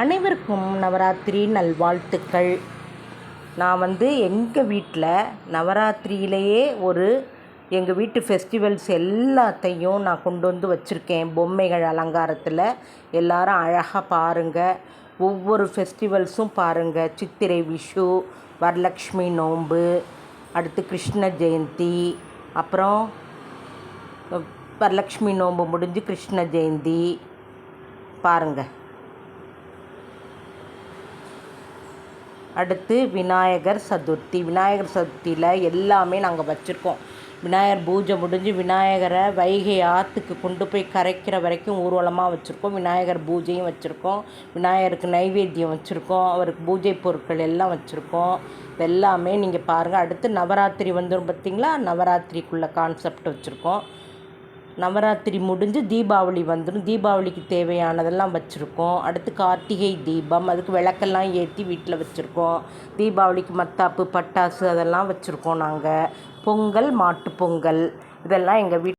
அனைவருக்கும் நவராத்திரி நல்வாழ்த்துக்கள். நான் வந்து எங்கள் வீட்டில் நவராத்திரியிலேயே ஒரு எங்கள் வீட்டு ஃபெஸ்டிவல்ஸ் எல்லாத்தையும் நான் கொண்டு வந்து வச்சுருக்கேன். பொம்மைகள் அலங்காரத்தில் எல்லாரும் அழகாக பாருங்கள் ஒவ்வொரு ஃபெஸ்டிவல்ஸும் பாருங்கள் சித்திரை விஷு வரலக்ஷ்மி நோன்பு அடுத்து கிருஷ்ண ஜெயந்தி அப்புறம் வரலக்ஷ்மி நோன்பு முடிஞ்சு கிருஷ்ண ஜெயந்தி. பாருங்கள் அடுத்து விநாயகர் சதுர்த்தி. விநாயகர் சதுர்த்தியில் எல்லாமே நாங்கள் வச்சுருக்கோம். விநாயகர் பூஜை முடிஞ்சு விநாயகரை வைகை ஆற்றுக்கு கொண்டு போய் கரைக்கிற வரைக்கும் ஊர்வலமாக வச்சுருக்கோம். விநாயகர் பூஜையும் வச்சுருக்கோம். விநாயகருக்கு நைவேத்தியம் வச்சுருக்கோம். அவருக்கு பூஜை பொருட்கள் எல்லாம் வச்சுருக்கோம். எல்லாமே நீங்கள் பாருங்கள் அடுத்து நவராத்திரி வந்துடும் பார்த்தீங்களா நவராத்திரிக்குள்ள கான்செப்ட் வச்சுருக்கோம். நவராத்திரி முடிஞ்சு தீபாவளி வந்துடும் தீபாவளிக்கு தேவையானதெல்லாம் வச்சுருக்கோம். அடுத்து கார்த்திகை தீபம் அதுக்கு விளக்கெல்லாம் ஏற்றி வீட்டில் வச்சுருக்கோம். தீபாவளிக்கு மத்தாப்பு பட்டாசு அதெல்லாம் வச்சுருக்கோம் நாங்கள் பொங்கல் மாட்டுப் பொங்கல் இதெல்லாம் எங்கள் வீட்